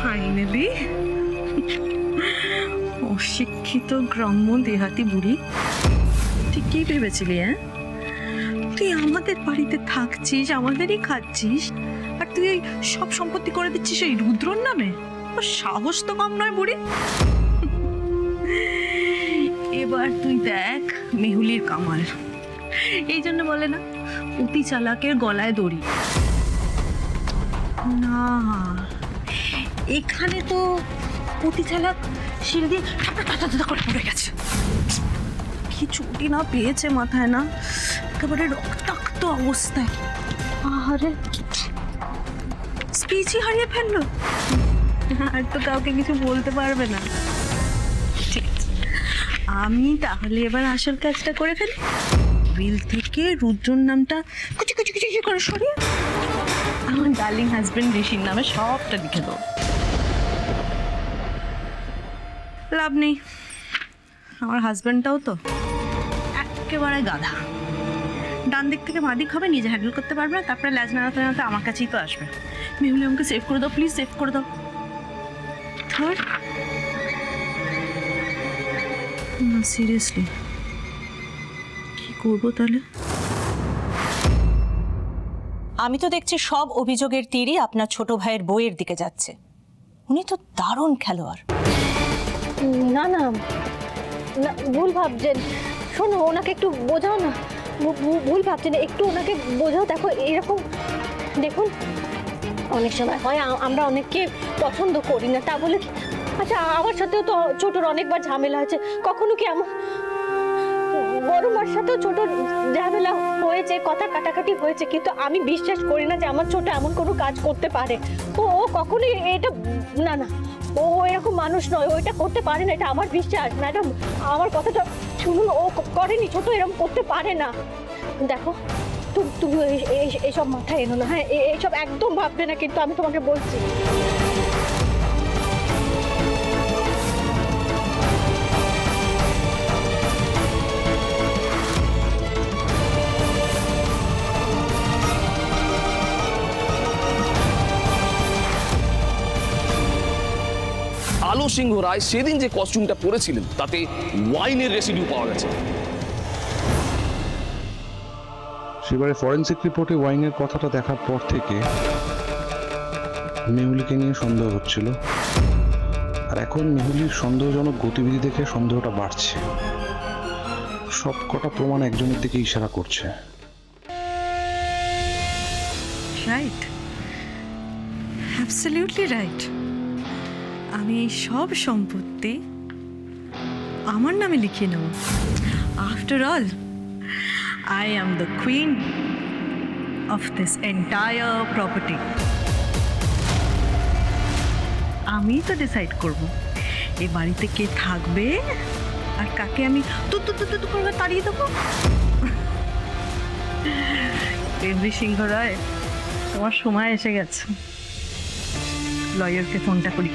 Finally অশিক্ষিত গ্রাম্য দেহাতি বুড়ি। তুই কি ভেবেছিলি হ্যাঁ? তুই আমাদের বাড়িতে থাকছিস, আমাদেরই খাচ্ছিস, আর তুই ওই সব সম্পত্তি করে দিচ্ছিস এই রুদ্রর নামে? সাহস তো কম নয় বুড়ি। এবার তুই দেখ মেহুলির কামাল। এই জন্য বলে না, অতি চালাকের গলায় দড়ি। না এখানে তো অতি চালাক সিঁড়ি দিয়ে করে পড়ে গেছে। কি চুটি না পেয়েছে মাথায় না? একেবারে রক্তাক্ত অবস্থায়। আরে স্পিচই হারিয়ে ফেলল। আর তো কাউকে কিছু বলতে পারবে না। আমি তাহলে এবার আসল কাজটা করে ফেলি। বিল থেকে রুদ্রর নামটা কুচি কুচি কুচি করে সরিয়ে আমার ডার্লিং হাজবেন্ড ঋষির নামে সবটা লিখে দেবো। লাভ নেই। আমার হাজব্যান্ডটাও তো। একেবারে গাধা। ডান দিক থেকে মা দিক হবে, নিজে হ্যান্ডেল করতে পারবে না, তারপরে ল্যাজ নাড়াতে নাড়াতে আমার কাছেই তো আসবে। মেহুলি, আমাকে সেভ করে দাও প্লিজ সেভ করে দাও। থার্ড না সিরিয়াসলি কি করব তাহলে? আমি তো দেখছি সব অভিযোগের তীরই আপনার ছোট ভাইয়ের বইয়ের দিকে যাচ্ছে। উনি তো দারুণ খেলোয়াড়। না না। না, ভুল ভাবছেন। শোনো, ওনাকে একটু বোঝাও না। ভুল ভাবছেন। একটু ওনাকে বোঝাও, দেখো, এরকম। দেখুন, অনেক সময় হয় আমরা অনেককে পছন্দ করি না, তা বলে আচ্ছা আমার সাথেও তো ছোটর অনেকবার ঝামেলা হয়েছে। কখনো কি আমার বড় মার সাথেও ছোট ঝামেলা হয়েছে, কথা কাটাকাটি হয়েছে, কিন্তু আমি বিশ্বাস করি না যে আমার ছোট এমন কোনো কাজ করতে পারে। ও কখনোই এটা, না না। ও এরকম মানুষ নয় ওইটা করতে পারে না, এটা আমার বিশ্বাস। ম্যাডাম, আমার কথাটা শুনুন, ও করেনি, ছোট এরকম করতে পারে না। দেখো তুমি এই- এই- এইসব মাথায় এনো না হ্যাঁ এইসব একদম ভাববে না, কিন্তু আমি তোমাকে বলছি। আলো সিংহ রায় সেদিন যে কস্টিউমটা পরেছিলেন তাতে ওয়াইনের রেসিডিউ পাওয়া গেছে। সেবারে ফরেন্সিক রিপোর্টে ওয়াইনের কথাটা দেখার পর থেকে মেহুলিকে নিয়ে সন্দেহ হচ্ছিল। আর এখন মেহুলির সন্দেহজনক গতিবিধি দেখে সন্দেহটা বাড়ছে। সব কটা প্রমাণ একজনের দিকে ইশারা করছে। রাইট অ্যাবসলিউটলি রাইট আমি এই সব সম্পত্তি আমার নামে লিখিয়ে নেব। After all I am the queen of this entire property আমি তো ডিসাইড করব এই বাড়িতে কে থাকবে আর কাকে আমি তু তু তু তু তু করে তাড়িয়ে দেবো? এমনি সিংহ রায় তোমার সময় এসে গেছে। লয়ারকে ফোনটা করি।